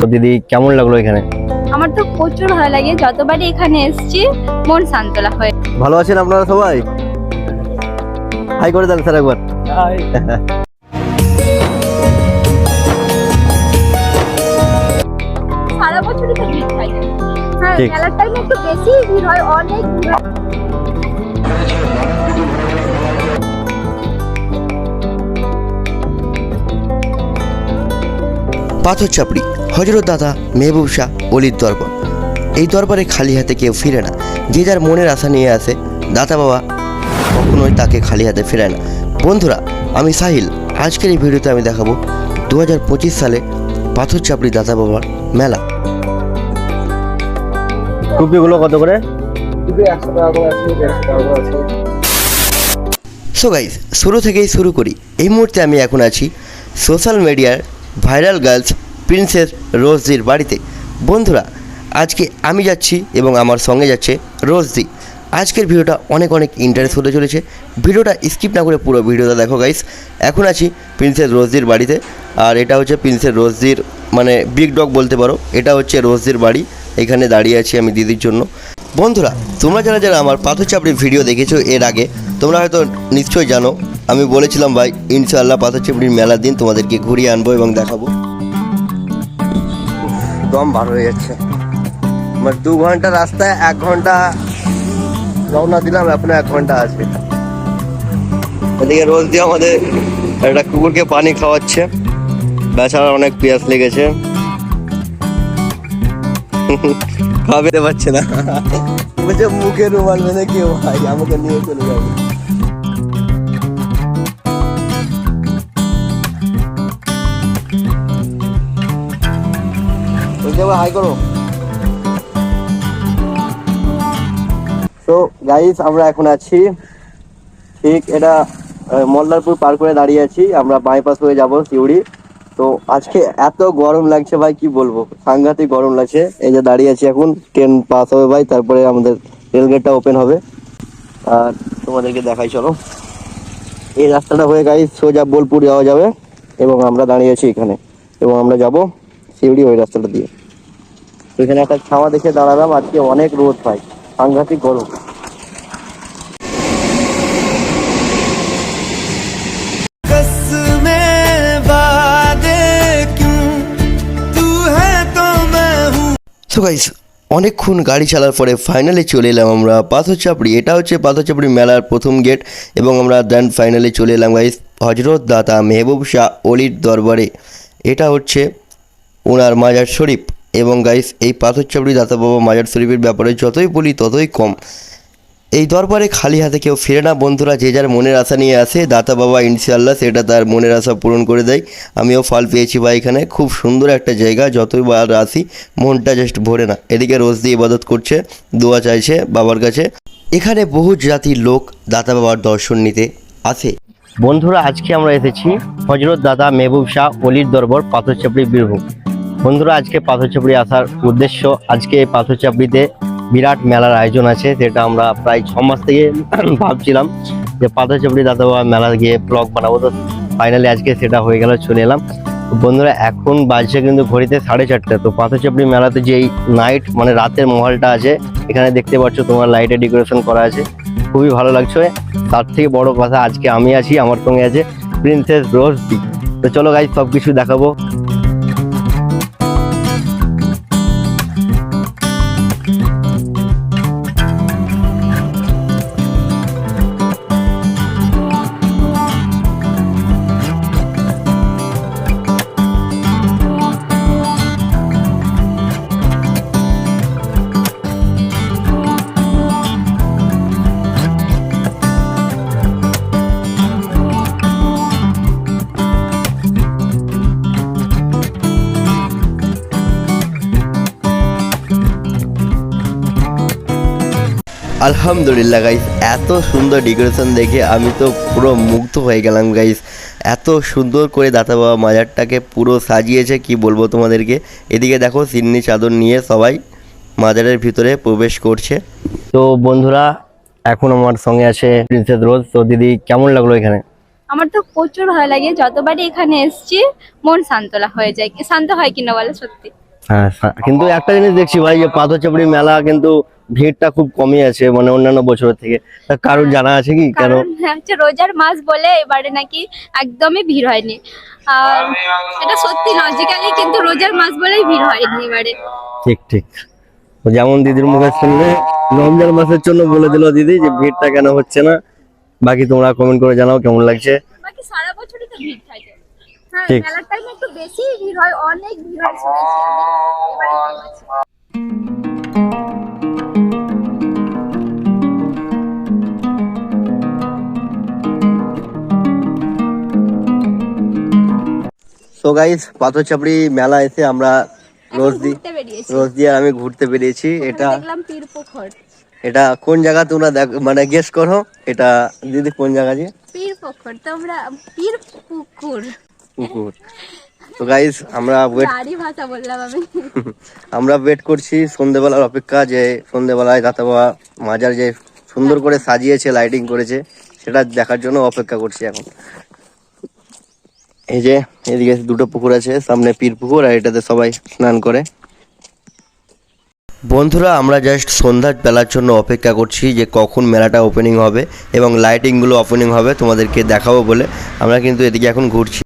তো দিদি কেমন লাগল এখানে? আমার তো প্রচুর ভালো লাগে। যতবারই এখানে এসেছি মন শান্তলা হয় ভালো আছেন আপনারা সবাই? হাই করে দেন স্যার একবার। সারা বছরই তো ভিড় থাকে। হ্যাঁ মেলার টাইমে একটু বেশি ভিড় হয় অনেক ভিড় হয়। পাথর চাপড়ি হজরত দাদা মেহবুব শাহ অলির দরবার। এই দরবারে খালি হাতে কেউ ফিরে না। যে যার মনের আশা নিয়ে আসে দাতা বাবা কখনোই তাকে খালি হাতে ফেরায় না। বন্ধুরা আমি সাহিল। আজকের এই ভিডিওতে আমি দেখাবো দু হাজার পঁচিশ সালে পাথর চাপড়ি দাতা বাবার মেলা। টুপিগুলো কত করে? সো গাইজ শুরু থেকেই শুরু করি। এই মুহূর্তে আমি এখন আছি সোশ্যাল মিডিয়ার ভাইরাল গার্লস প্রিন্সেস রোজদির বাড়িতে। বন্ধুরা, আজকে আমি যাচ্ছি এবং আমার সঙ্গে যাচ্ছে রোজদি। আজকের ভিডিওটা অনেক অনেক ইন্টারেস্ট হতে চলেছে। ভিডিওটা স্কিপ না করে পুরো ভিডিওটা দেখো গাইস এখন আছি প্রিন্সেস রোজদির বাড়িতে। আর এটা হচ্ছে প্রিন্সেস রোজদির মানে বিগ ডগ বলতে পারো। এটা হচ্ছে রোজদির বাড়ি। এখানে দাঁড়িয়ে আছি আমি দিদির জন্য। বন্ধুরা, তোমরা যারা যারা আমার পাথর চাপড়ির ভিডিও দেখেছ এর আগে, তোমরা হয়তো নিশ্চয়ই জানো, আমি বলেছিলাম ভাই, ইনশাআল্লাহ পাথর চাপড়ির মেলার দিন তোমাদেরকে ঘুরিয়ে আনব এবং দেখাবো। দম বার হয়ে যাচ্ছে। আমার দু ঘণ্টা রাস্তায়, এক ঘণ্টা রওনা দিলাম, এখন এক ঘণ্টা আসবে এদিকে রোজ দিয়ে আমাদের একটা কুকুরকে পানি খাওয়াচ্ছে। বেচারা অনেক পিয়াস লেগেছে। খাবে পারছে না। বলছে মুখে রুমাল বেঁধে কেউ ভাই আমাকে নিয়ে চলে যাবে। হাই করো। তো গাইস আমরা এখন আছি। ঠিক এটা মল্লারপুর পার করে দাঁড়িয়ে আছি। আমরা বাইপাস হয়ে যাব সিউড়ি। তো আজকে এত গরম লাগছে ভাই, কি বলব? সাংঘাতিক গরম লাগছে। এই যে দাঁড়িয়ে আছি এখন ট্রেন পাস হবে ভাই, তারপরে আমাদের রেলগেটটা ওপেন হবে। আর তোমাদেরকে দেখাই, চলো। এই রাস্তাটা হয়ে গাইস সোজা বোলপুর যাওয়া যাবে, এবং আমরা দাঁড়িয়ে আছি এখানে। এবং আমরা যাব সিউড়ি ওই রাস্তাটা দিয়ে। এখানে একটা ছাওয়া দেখে দাঁড়ালাম, আজকে অনেক রোদ ভাই, সাংঘাতিক গরম। সো গাইস অনেকক্ষণ গাড়ি চালার পরে ফাইনালে চলে এলাম আমরা পাথরচাপড়ি। এটা হচ্ছে পাথরচাপড়ি মেলার প্রথম গেট এবং আমরা দেন ফাইনালে চলে এলাম গাইস হজরত দাতা মেহবুব শাহ অলির দরবারে। এটা হচ্ছে ওনার মাজার শরীফ। এবং গাইস এই পাথরচাপড়ি দাতা বাবা মাজার শরীফের ব্যাপারে যতই বলি ততই কম। এই দরবারে খালি হাতে কেউ ফিরে না। বন্ধুরা, যে যার মনের আশা নিয়ে আসে, দাতা বাবা ইনশাল্লাহ সেটা তার মনের আশা পূরণ করে দেয়। আমিও ফল পেয়েছি বা এখানে। খুব সুন্দর একটা জায়গা, যতই বার আসি মনটা জাস্ট ভরে না। এদিকে রোজ দিয়ে ইবাদত করছে, দোয়া চাইছে বাবার কাছে। এখানে বহু জাতির লোক দাতা বাবার দর্শন নিতে আসে। বন্ধুরা, আজকে আমরা এসেছি হজরত দাদা মেহবুব শাহ অলির দরবার পাথরচাপড়ি বীরভূম। বন্ধুরা, আজকে পাথরচাপড়ি আসার উদ্দেশ্য আজকে এই পাথরচাপড়িতে বিরাট মেলার আয়োজন আছে, যেটা আমরা প্রায় ছ মাস থেকে ভাবছিলাম যে পাথরচাপড়ি দাদা বাবা মেলা গিয়ে ব্লগ বানাবো। তো ফাইনালি আজকে সেটা হয়ে গেল, চলে এলাম। বন্ধুরা, এখন বাজছে কিন্তু ঘড়িতে সাড়ে চারটে। তো পাথরচাপড়ি মেলাতে যেই নাইট মানে রাতের মহলটা আছে, এখানে দেখতে পাচ্ছ তোমার লাইটে ডেকোরেশন করা আছে। খুবই ভালো লাগছে। তার থেকে বড় কথা, আজকে আমি আছি, আমার সঙ্গে আছে প্রিন্সেস রোজদি তো চলো গাইজ সব কিছু দেখাবো। আলহামদুলিল্লাহ গাইস এত সুন্দর ডেকোরেশন দেখে আমি তো পুরো মুগ্ধ হয়ে গেলাম গাইস এত সুন্দর করে দাতা বাবা মাজারটাকে পুরো সাজিয়েছে কি বলব তোমাদেরকে? এদিকে দেখো সিন্নি চাদর নিয়ে সবাই মাজারের ভিতরে প্রবেশ করছে। তো বন্ধুরা এখন আমার সঙ্গে আছে প্রিন্সেস রোজ তো দিদি কেমন লাগল এখানে? আমার তো প্রচুর ভালো লাগে। যতবারই এখানে এসছি মন শান্তলা হয়ে যায়। শান্ত হয় কিনা বলে সত্যি? হ্যাঁ কিন্তু একটা জিনিস দেখছি ভাই যে পাথর চাপড়ি মেলা কিন্তু ভিড়টা খুব কমই আছে মানে অন্যান্য বছরের থেকে। তা কারোর জানা আছে কি? কেন? কারণ হচ্ছে রোজার মাস বলে এবারে নাকি একদমই ভিড় হয়নি। আর এটা সত্যি লজিক্যালি কিন্তু রোজার মাস বলেই ভিড় হয়নি এবারে। ঠিক ঠিক। যেমন দিদির মুখে শুনলে রমজান মাসের জন্য বলে দিল দিদি যে ভিড়টা কেন হচ্ছে না। বাকি তোমরা কমেন্ট করে জানাও কেমন লাগছে। বাকি সারা বছরই তো ভিড় থাকে। হ্যাঁ। মেলার টাইমে একটু বেশি ভিড় হয় অনেক ভিড় হয় তো গাইস পাথর চাপড়ি মেলা এসে আমরা রোজ দি রোজ দিয়ে আমি ঘুরতে বেরিয়েছি। এটা এটা কোন জায়গা তোমরা দেখ মানে গেস করো? এটা দিদি কোন জায়গা যে পীর পুকুর তোমরা পীর পুকুর। পুকুর তো গাইস আমরা ওয়েট ভাষা বললাম আমি। আমরা ওয়েট করছি সন্ধেবেলার অপেক্ষা যে সন্ধেবেলায় দাতা বাবা মাজার যে সুন্দর করে সাজিয়েছে লাইটিং করেছে সেটা দেখার জন্য অপেক্ষা করছি এখন। এই যে, এদিকে দুটো পুকুর আছে, সামনে পীর পুকুর আর এটাতে সবাই স্নান করে। বন্ধুরা, আমরা জাস্ট সন্ধ্যার বেলার জন্য অপেক্ষা করছি যে কখন মেলাটা ওপেনিং হবে এবং লাইটিংগুলো ওপেনিং হবে তোমাদেরকে দেখাবো বলে। আমরা কিন্তু এদিকে এখন ঘুরছি।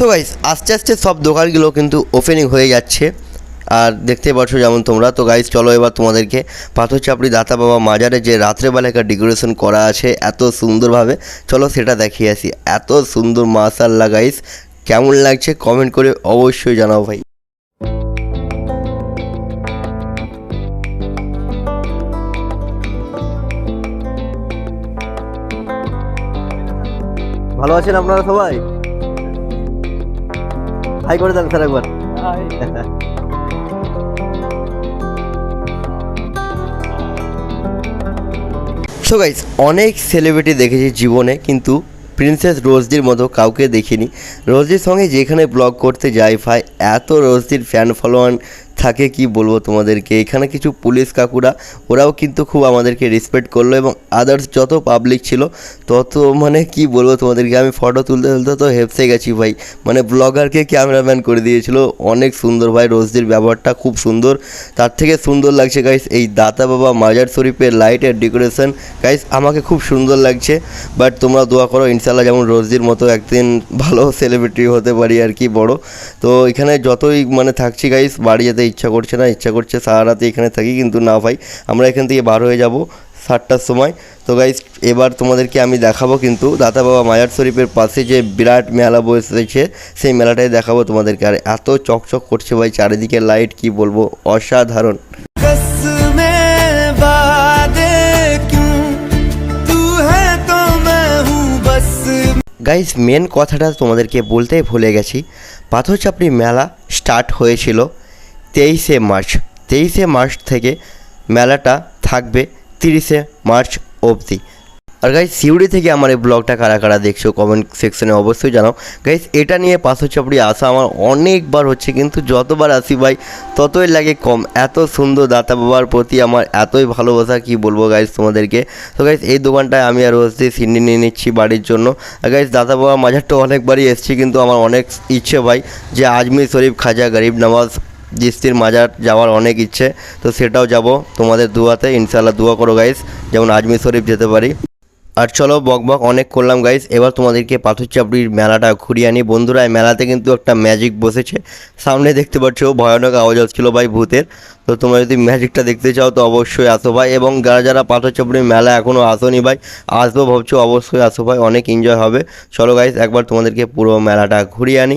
সো গাইস আস্তে আস্তে সব দোকানগুলো কিন্তু ওপেনিং হয়ে যাচ্ছে। আর দেখতে পাচ্ছ যেমন তোমরা। তো গাইস চলো এবার তোমাদেরকে পাথর চাপড়ি দাতা বাবা মাজারে যে রাত্রেবেলাকার ডেকোরেশন করা আছে, এত সুন্দরভাবে। চলো সেটা দেখিয়ে আসি। এত সুন্দর মাসাল্লা গাইস কেমন লাগছে কমেন্ট করে অবশ্যই জানাও ভাই। ভালো আছেন আপনারা সবাই? হাই করে দেন স্যার একবার। সো গাইজ অনেক সেলিব্রিটি দেখেছি জীবনে কিন্তু প্রিন্সেস রোজদির মতো কাউকে দেখিনি। রোজদির সঙ্গে যেখানে ব্লগ করতে যাই ভাই এত রোজদির ফ্যান ফলোয়ার থাকে, কি বলব তোমাদেরকে? এখানে কিছু পুলিশ কাকুরা, ওরাও কিন্তু খুব আমাদেরকে রেসপেক্ট করল এবং আদার্স যত পাবলিক ছিল, তত মানে কি বলব তোমাদেরকে, আমি ফটো তুলতে তুলতে তো হেপসে গেছি ভাই। মানে ব্লগারকে ক্যামেরাম্যান করে দিয়েছিল। অনেক সুন্দর ভাই, রোজদির ব্যবহারটা খুব সুন্দর। তার থেকে সুন্দর লাগছে গাইস এই দাতা বাবা মাজার শরীফের লাইটের ডেকোরেশন গাইস আমাকে খুব সুন্দর লাগছে। বাট তোমরা দোয়া করো ইনশাল্লাহ যেমন রোজদির মতো একদিন ভালো সেলিব্রিটি হতে পারি আর কি বড়। তো এখানে যতই মানে থাকছি গাইস বাড়ি যেতে ইচ্ছা করছে না ইচ্ছা করছে সারা রাতে এখানে থাকি কিন্তু না ভাই আমরা এখান থেকে বার হয়ে যাব সাতটার সময়। তো গাইজ এবার তোমাদেরকে আমি দেখাবো কিন্তু দাতা বাবা মায়ার শরীফের পাশে যে বিরাট মেলা বসেছে সেই মেলাটাই দেখাবো তোমাদেরকে। আর এত চকচক করছে ভাই চারিদিকে লাইট কি বলব অসাধারণ। গাইজ মেন কথাটা তোমাদেরকে বলতে ভুলে গেছি। পাথর চাপড়ি মেলা স্টার্ট হয়েছিল। তেইশে মার্চ তেইশে মার্চ থেকে মেলাটা থাকবে তিরিশে মার্চ অবধি। আর গাইস সিউড়ি থেকে আমার এই ব্লগটা কারা কারা দেখছ কমেন্ট সেকশনে অবশ্যই জানাও। গাইস এটা নিয়ে পাথর চাপড়ি আসা আমার অনেকবার হচ্ছে, কিন্তু যতবার আসি ভাই, ততই লাগে কম। এত সুন্দর দাতা বাবার প্রতি আমার এতই ভালোবাসা, কি বলব গাইস তোমাদেরকে? তো গাইস এই দোকানটায় আমি আর রোজ দিয়ে সিন্ডি নিয়ে নিচ্ছি বাড়ির জন্য। আর গাইস দাতা বাবা মাঝারটা অনেকবারই এসেছি, কিন্তু আমার অনেক ইচ্ছে ভাই যে আজমির শরীফ খাজা গরিব নওয়াজ জিস্তির মাজার যাওয়ার অনেক ইচ্ছে, তো সেটাও যাব। তোমাদের দুয়াতে ইনশাল্লাহ দুয়া করো গাইস যেমন আজমির শরীফ যেতে পারি। আর চলো, বক বক অনেক করলাম গাইস এবার তোমাদেরকে পাথর চাপড়ির মেলাটা ঘুরিয়ে আনি। বন্ধুরা, এই মেলাতে কিন্তু একটা ম্যাজিক বসেছে। সামনে দেখতে পাচ্ছ, ভয়ানক আওয়াজ হচ্ছিল ভাই ভূতের। তো তোমরা যদি ম্যাজিকটা দেখতে চাও, তো অবশ্যই আসো ভাই। এবং যারা যারা পাথর চাপড়ির মেলা এখনও আসোনি ভাই, আসব ভাবছ, অবশ্যই আসো ভাই, অনেক এনজয় হবে। চলো গাইস একবার তোমাদেরকে পুরো মেলাটা ঘুরিয়ে আনি।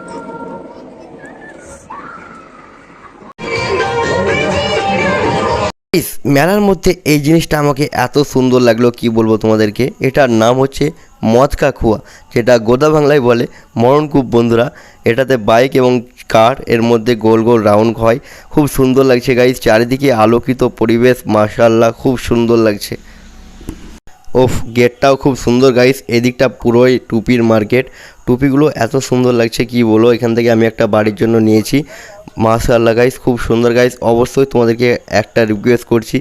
মেলার মধ্যে এই জিনিসটা আমাকে এত সুন্দর লাগল, কি বলব তোমাদেরকে? এটার নাম হচ্ছে মদকা খুয়া, যেটা গোদা বাংলায় বলে মরণকূপ বন্ধুরা। এটাতে বাইক এবং কার এর মধ্যে গোল গোল রাউন্ড হয়। খুব সুন্দর লাগছে গাইজ চারিদিকে আলোকিত পরিবেশ মাশাল্লাহ খুব সুন্দর লাগছে। ওফ, গেটটাও খুব সুন্দর গাইস এদিকটা পুরোই টুপির মার্কেট। টুপিগুলো এত সুন্দর লাগছে, কি বলো এখান থেকে আমি একটা বাড়ির জন্য নিয়েছি। মাশাআল্লাহ গাইস খুব সুন্দর গাইস অবশ্যই তোমাদেরকে একটা রিকোয়েস্ট করছি।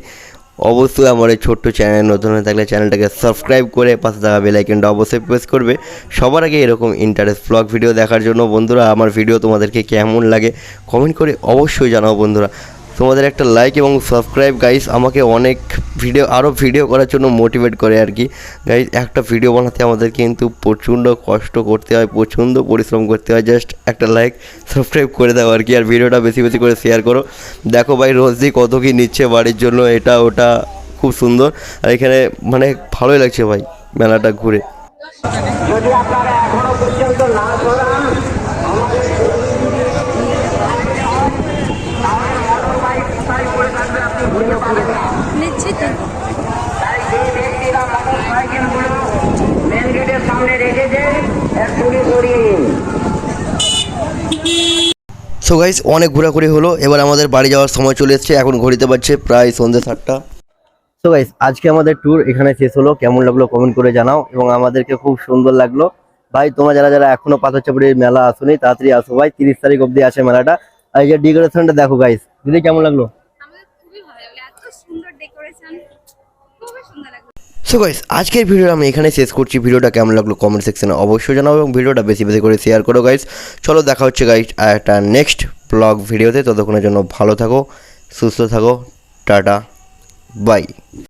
অবশ্যই আমার এই ছোট্ট চ্যানেল নতুন হয়ে থাকলে চ্যানেলটাকে সাবস্ক্রাইব করে পাশে থাকা বেলাইকনটা অবশ্যই প্রেস করবে। সবার আগে এরকম ইন্টারেস্ট ব্লগ ভিডিও দেখার জন্য বন্ধুরা, আমার ভিডিও তোমাদেরকে কেমন লাগে কমেন্ট করে অবশ্যই জানাও বন্ধুরা। তোমাদের একটা লাইক এবং সাবস্ক্রাইব গাইস আমাকে অনেক ভিডিও আরও ভিডিও করার জন্য মোটিভেট করে আর কি। গাইস একটা ভিডিও বানাতে আমাদের কিন্তু প্রচণ্ড কষ্ট করতে হয়, প্রচণ্ড পরিশ্রম করতে হয়। জাস্ট একটা লাইক সাবস্ক্রাইব করে দাও আর কি, আর ভিডিওটা বেশি বেশি করে শেয়ার করো। দেখো ভাই রোজদি কত কী নিচ্ছে বাড়ির জন্য, এটা, ওটা খুব সুন্দর। আর এখানে মানে ভালোই লাগছে ভাই, মেলাটা ঘুরে। নিচ্ছি সো গাইস অনেক ঘোরাঘুরি হলো, এবার আমাদের বাড়ি যাওয়ার সময় চলে এসছে, এখন ঘড়িতে পারছে প্রায় সন্ধ্যে সাতটা। তো গাইস আজকে আমাদের ট্যুর এখানে শেষ হলো, কেমন লাগল কমেন্ট করে জানাও, এবং আমাদেরকে খুব সুন্দর লাগল। ভাই, তোমরা যারা যারা এখনও পাথরচাপড়ির মেলা আসোনি, তাড়াতাড়ি আসো ভাই, তিরিশ তারিখ অবধি আছে মেলাটা। আর এই যে ডেকোরেশনটা দেখো গাইস দিদি কেমন লাগল আমাদের খুবই ভালো লাগল এত সুন্দর ডেকোরেশন খুবই সুন্দর লাগল সো গাইস আজকের ভিডিওটা আমি এখানে শেষ করছি। ভিডিওটা কেমন লাগল কমেন্ট সেকশনে অবশ্যই জানাও এবং ভিডিওটা বেশি বেশি করে শেয়ার করো গাইস চলো দেখা হচ্ছে গাইস একটা নেক্সট ব্লগ ভিডিওতে। ততক্ষণের জন্য ভালো থাকো, সুস্থ থাকো, টাটা বাই